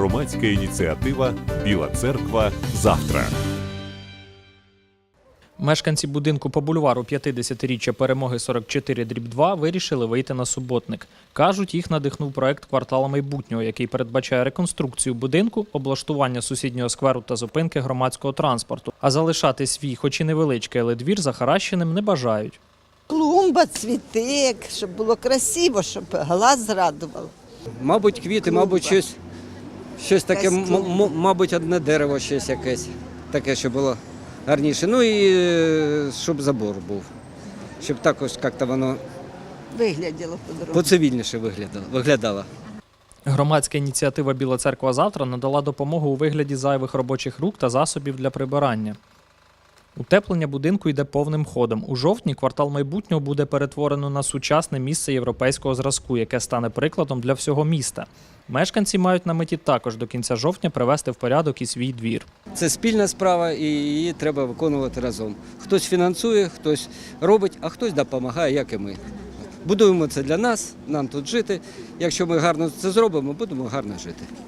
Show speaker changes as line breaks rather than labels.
Громадська ініціатива Біла церква завтра.
Мешканці будинку по бульвару 50-річчя перемоги 44 дріб 2 вирішили вийти на суботник. Кажуть, їх надихнув проект квартала майбутнього, який передбачає реконструкцію будинку, облаштування сусіднього скверу та зупинки громадського транспорту. А залишати свій, хоч і невеличкий, але двір захаращеним не бажають.
Клумба, цвіти, щоб було красиво, щоб глаз зрадував.
Мабуть, квіти, мабуть, щось, щось таке, м- м- мабуть, одне дерево, щось якесь. Таке, що було гарніше. Ну і е, щоб забор був. Щоб також як-то воно
Вигляділо по-другому.
поцивільніше виглядало. виглядало.
Громадська ініціатива Біла церква завтра надала допомогу у вигляді зайвих робочих рук та засобів для прибирання. Утеплення будинку йде повним ходом. У жовтні квартал майбутнього буде перетворено на сучасне місце європейського зразку, яке стане прикладом для всього міста. Мешканці мають на меті також до кінця жовтня привести в порядок і свій двір.
Це спільна справа і її треба виконувати разом. Хтось фінансує, хтось робить, а хтось допомагає, як і ми. Будуємо це для нас, нам тут жити. Якщо ми гарно це зробимо, будемо гарно жити.